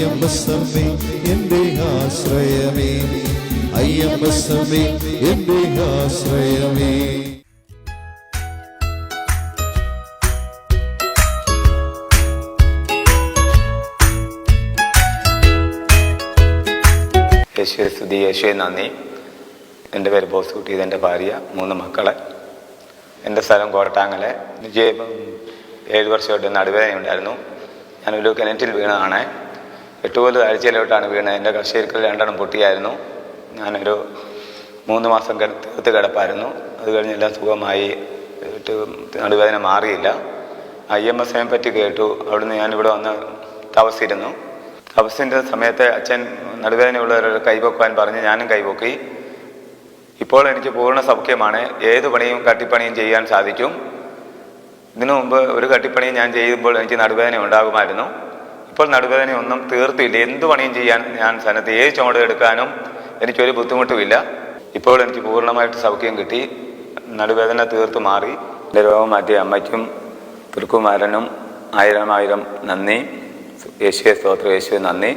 അയ്യമ്പസമ്മേ എന്റെ ആശ്രയമേ. അയ്യമ്പസമ്മേ എന്റെ ആശ്രയമേ. യേശുവെ സ്തുതി യേശുവെ നന്ദി. എന്റെ പേര് ബോസ് കുട്ടി ഇതെന്റെ ഭാര്യ മൂന്ന് മക്കളെ. എന്റെ സ്ഥലം കോട്ടാങ്ങലെ ഏഴ് വർഷമായിട്ട് നടുവേദന ഉണ്ടായിരുന്നു ഞാനൊരു കിണറ്റിൽ വീണതാണ്. എട്ടുപോലെ താഴ്ചയിലോട്ടാണ് വീണത്. എന്റെ കർഷകർക്ക് രണ്ടെണ്ണം പൊട്ടിയായിരുന്നു. ഞാനൊരു മൂന്ന് മാസം കത്ത് കിടപ്പായിരുന്നു. അത് കഴിഞ്ഞ് എല്ലാം സുഖമായി. നടുവേദന മാറിയില്ല. ഐ എം എസ് പറ്റി കേട്ടു. അവിടുന്ന് ഞാനിവിടെ വന്ന് തപസ്സിരുന്നു. തപസ്സിന്റെ സമയത്ത് അച്ഛൻ നടുവേദനയുള്ളവരോട് കൈപൊക്കുവാൻ പറഞ്ഞ് ഞാനും കൈപൊക്കി. ഇപ്പോൾ എനിക്ക് പൂർണ സൗഖ്യമാണ്. ഏത് പണിയും കട്ടിപ്പണിയും ചെയ്യാൻ സാധിക്കും. ഇതിനു മുമ്പ് ഒരു കട്ടിപ്പണിയും ഞാൻ ചെയ്യുമ്പോൾ എനിക്ക് നടുവേദന ഉണ്ടാകുമായിരുന്നു. ഇപ്പോൾ നടുവേദന ഒന്നും തീർത്തില്ല. എന്ത് പണിയും ചെയ്യാൻ ഞാൻ സ്ഥലത്ത് ഏത് ചുമട് എടുക്കാനും എനിക്കൊരു ബുദ്ധിമുട്ടുമില്ല. ഇപ്പോൾ എനിക്ക് പൂർണമായിട്ട് സൗഖ്യം കിട്ടി. നടുവേദന തീർത്ത് മാറി. എന്റെ രോഗം മാറ്റിയ അമ്മയ്ക്കും തൃക്കുമാരനും ആയിരം ആയിരം നന്ദി. യേശുവെ സ്തോത്രം. യേശുവെ നന്ദി.